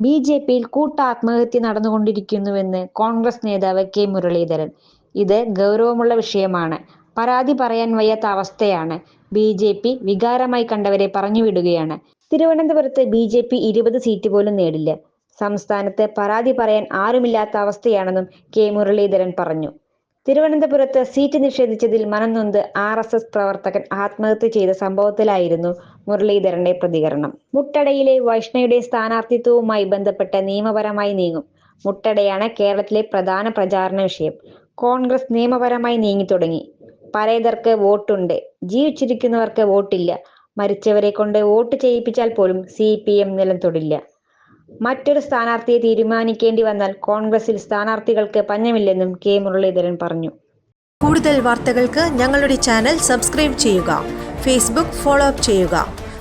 B J പിയിൽ കൂട്ടാത്മഹത്യ നടന്നുകൊണ്ടിരിക്കുന്നുവെന്ന് കോൺഗ്രസ് നേതാവ് കെ മുരളീധരൻ. ഇത് ഗൗരവമുള്ള വിഷയമാണ്. പരാതി പറയാൻ വയ്യാത്ത അവസ്ഥയാണ് ബി ജെ പി വികാരമായി കണ്ടവരെ പറഞ്ഞുവിടുകയാണ്. തിരുവനന്തപുരത്ത് ബി ജെ പി ഇരുപത് സീറ്റ് പോലും നേടില്ല. സംസ്ഥാനത്ത് പരാതി പറയാൻ ആരുമില്ലാത്ത അവസ്ഥയാണെന്നും കെ മുരളീധരൻ പറഞ്ഞു. തിരുവനന്തപുരത്ത് സീറ്റ് നിഷേധിച്ചതിൽ മനംനൊന്ത് ആർ എസ് എസ് പ്രവർത്തകൻ ആത്മഹത്യ ചെയ്ത സംഭവത്തിലായിരുന്നു മുരളീധരന്റെ പ്രതികരണം. മുട്ടടയിലെ വൈഷ്ണയുടെ സ്ഥാനാർത്ഥിത്വവുമായി ബന്ധപ്പെട്ട് നിയമപരമായി നീങ്ങും. മുട്ടടയാണ് കേരളത്തിലെ പ്രധാന പ്രചാരണ വിഷയം. കോൺഗ്രസ് നിയമപരമായി നീങ്ങി തുടങ്ങി. പരേതർക്ക് വോട്ടുണ്ട്. ജീവിച്ചിരിക്കുന്നവർക്ക് വോട്ടില്ല. മരിച്ചവരെ കൊണ്ട് വോട്ട് ചെയ്യിപ്പിച്ചാൽ പോലും സി പി എം നിലം തൊടില്ല. മറ്റൊരു സ്ഥാനാർത്ഥിയെ തീരുമാനിക്കേണ്ടി വന്നാൽ കോൺഗ്രസിൽ സ്ഥാനാർത്ഥികൾക്ക് പഞ്ഞമില്ലെന്നും കെ മുരളീധരൻ പറഞ്ഞു. കൂടുതൽ വാർത്തകൾക്ക് ഞങ്ങളുടെ ചാനൽ സബ്സ്ക്രൈബ് ചെയ്യുക ഫേസ്ബുക്ക് ഫോളോ അപ്പ് ചെയ്യുക.